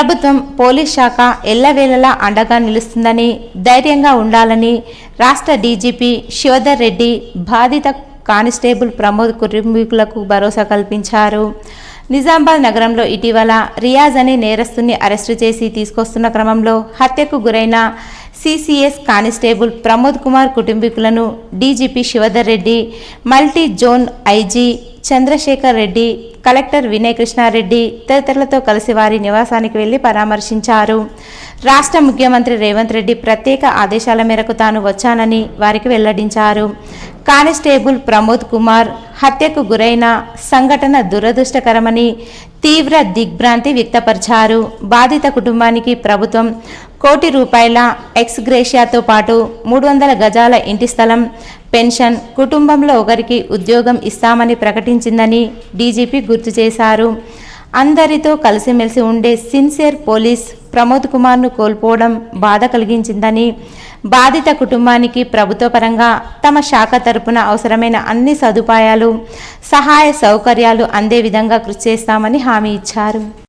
ప్రభుత్వం పోలీస్ శాఖ ఎల్లవేళలా అండగా నిలుస్తుందని ధైర్యంగా ఉండాలని రాష్ట్ర డీజీపీ శివధర్ రెడ్డి బాధిత కానిస్టేబుల్ ప్రమోద్ కుటుంబీకులకు భరోసా కల్పించారు. నిజామాబాద్ నగరంలో ఇటీవల రియాజ్ అనే నేరస్తుని అరెస్టు చేసి తీసుకొస్తున్న క్రమంలో హత్యకు గురైన CCS constable Pramod Kumar కుటుంబీకులను DGP Shivadhar Reddy multi zone IG Chandrasekhar Reddy collector Vinay Krishna Reddy తదితరులతో కలిసి వారి నివాసానికి వెళ్ళి పరామర్శించారు. రాష్ట్ర ముఖ్యమంత్రి రేవంత్ రెడ్డి ప్రత్యేక ఆదేశాల మేరకు తాను వచ్చానని వారికి వెల్లడించారు. కానిస్టేబుల్ ప్రమోద్ కుమార్ హత్యకు గురైన సంఘటన దురదృష్టకరమని తీవ్ర దిగ్భ్రాంతి వ్యక్తపరిచారు. బాధిత కుటుంబానికి ప్రభుత్వం కోటి రూపాయల ఎక్స్ గ్రేషియాతో పాటు మూడు వందల గజాల ఇంటి స్థలం పెన్షన్ కుటుంబంలో ఒకరికి ఉద్యోగం ఇస్తామని ప్రకటించిందని డీజీపీ గుర్తు చేశారు. అందరితో కలిసిమెలిసి ఉండే సిన్సియర్ పోలీస్ ప్రమోద్ కుమార్ను కోల్పోవడం బాధ కలిగించిందని బాధిత కుటుంబానికి ప్రభుత్వ పరంగా తమ శాఖ తరపున అవసరమైన అన్ని సదుపాయాలు సహాయ సౌకర్యాలు అందే విధంగా కృషి చేస్తామని హామీ ఇచ్చారు.